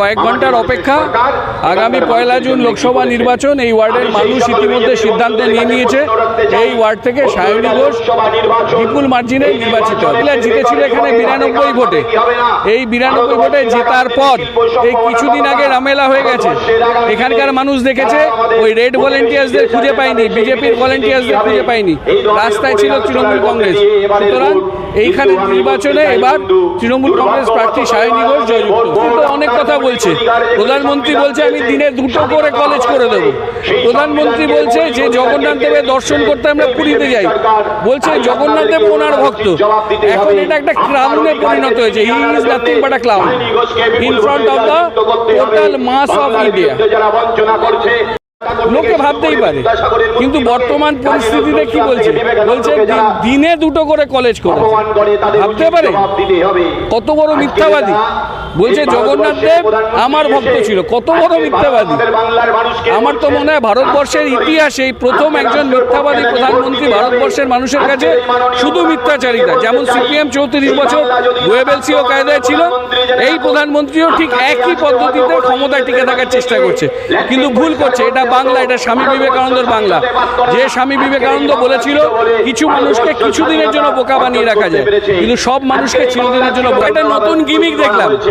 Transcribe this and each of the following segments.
কয়েক ঘণ্টার অপেক্ষা আগামী পয়লা জুন লোকসভা নির্বাচন এই ওয়ার্ডের মানুষ ইতিমধ্যে সিদ্ধান্ত নিয়ে নিয়েছে। এই ওয়ার্ড থেকে সায়নী ঘোষ বিপুল মার্জিনে নির্বাচিত। জিতেছিল এখানে বিরানব্বই ভোটে। এই বিরানব্বই ভোটে জেতার পর এই কিছুদিন আগে রামেলা হয়ে গেছে। এখানকার মানুষ দেখেছে, ওই রেড ভলেন্টিয়ার্সদের খুঁজে পায়নি, বিজেপির ভলেন্টিয়ার্সদের খুঁজে পায়নি। রাস্তায় ছিল তৃণমূল কংগ্রেস। সুতরাং এইখানে নির্বাচনে এবার তৃণমূল কংগ্রেস প্রার্থী সায়নী ঘোষ জয়যুক্ত। অনেক কথা বলছে, প্রধানমন্ত্রী বলছে, আমি দিনে দুটো করে কলেজ করে দেব। প্রধানমন্ত্রী বলছে যে, জগন্নাথ দেবের দর্শন করতে আমরা পুরীতে যাই। বলছে, জগন্নাথ দেব ওনার ভক্ত। এখন এটা একটা ক্রাউনে পরিণত হয়েছে। He is nothing but a clown in front of the total mass of India লোকে ভাবতেই পারে, কিন্তু বর্তমান পরিস্থিতিতে কি বলছে? বলছে দিনে দুটো করে কলেজ করে। ভাবতে পারে? কত বড় মিথ্যাবাদী। বলছে জগন্নাথ দেব আমার ভক্ত ছিল। কত বড় মিথ্যাবাদী। আমার তো মনে হয় ভারতবর্ষের ইতিহাসে প্রথম একজন মিথ্যাবাদী প্রধানমন্ত্রী ভারতবর্ষের মানুষের কাছে শুধু মিথ্যাচারিতা। যেমন সিপিএম চৌত্রিশ বছর গোয়েবেলসিও কায়দায় ছিল এই প্রধানমন্ত্রীও ঠিক একই পদ্ধতিতে ক্ষমতায় টিকে থাকার চেষ্টা করছে। কিন্তু ভুল করছে এটা বাংলা এটা স্বামী বিবেকানন্দের বাংলা। যে স্বামী বিবেকানন্দ বলেছিল কিছু মানুষকে কিছুদিনের জন্য বোকা বানিয়ে রাখা যায়। কিন্তু সব মানুষকে চিরদিনের জন্য একটা নতুন গিমিক দেখলাম।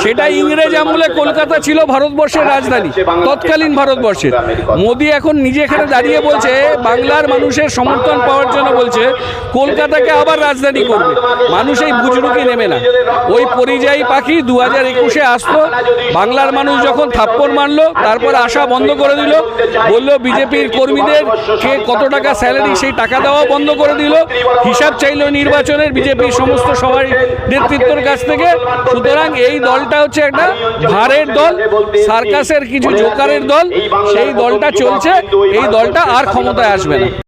সেটা ইংরেজ আমলে কলকাতা ছিল ভারতবর্ষের রাজধানী, তৎকালীন ভারতবর্ষের। মোদী এখন নিজে এখানে দাঁড়িয়ে বলছে, বাংলার মানুষের সমর্থন পাওয়ার জন্য বলছে, কলকাতাকে আবার রাজধানী করবে। মানুষ এই বুজরুকি নেবে না। ওই পরিযায়ী পাখি দু হাজার একুশে আসতো বাংলার মানুষ যখন থাপ্পড় মারলো, তারপর আসা বন্ধ করে দিল, বলল বিজেপির কর্মীদের কে কত টাকা স্যালারি, সেই টাকা দেওয়া বন্ধ করে দিল। হিসাব চাইলো নির্বাচনের বিজেপির সমস্ত সবাই নেতৃত্বের কাছ থেকে। সুতরাং এই দলটা হচ্ছে একটা ভারের দল, সার্কাসের কিছু জোকারের দল, সেই দলটা চলছে, এই দলটা আর ক্ষমতায় আসবে না।